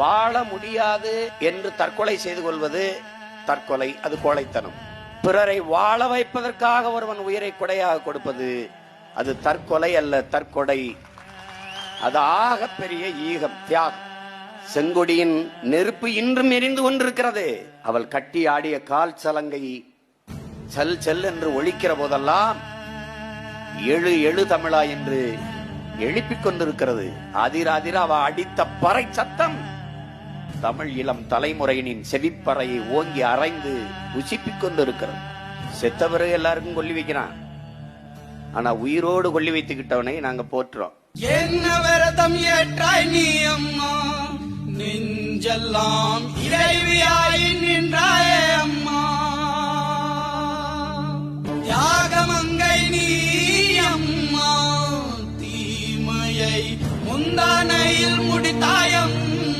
வாழ முடியாது என்று தற்கொலை செய்து கொள்வது தற்கொலை அது கோழைத்தனம். பிறரை வாழ வைப்பதற்காக ஒருவன் உயிரை கொடையாக கொடுப்பது அது தற்கொலை அல்ல தற்கொடை. அது ஆக பெரிய ஈகம் தியாகம். செங்கொடியின் நெருப்பு இன்றும் எரிந்து கொண்டிருக்கிறது. அவள் கட்டி ஆடிய கால் சலங்கை செல் செல் என்று ஒழிக்கிற போதெல்லாம் எழு எழு தமிழா என்று எழுப்பிக் கொண்டிருக்கிறது. அதிர அதிர அவ அடித்த பறை சத்தம். தமிழ் இளம் தலைமுறையினின் செவிப்பறையை ஓங்கி அரைந்து உசிப்பிக் கொண்டிருக்கிறது. செத்தவரை எல்லாருக்கும் கொல்லி வைக்கிறான். ஆனா உயிரோடு கொல்லி வைத்துக்கிட்டவனை நாங்க போற்றுறோம். என்ன விரதம் ஏற்றாய் நீ அம்மா? நெஞ்செல்லாம் இறைவியாய் நின்றாயே அம்மா. தியாகமங்கை நீ அம்மா. தீமையை முந்தானையில் முடி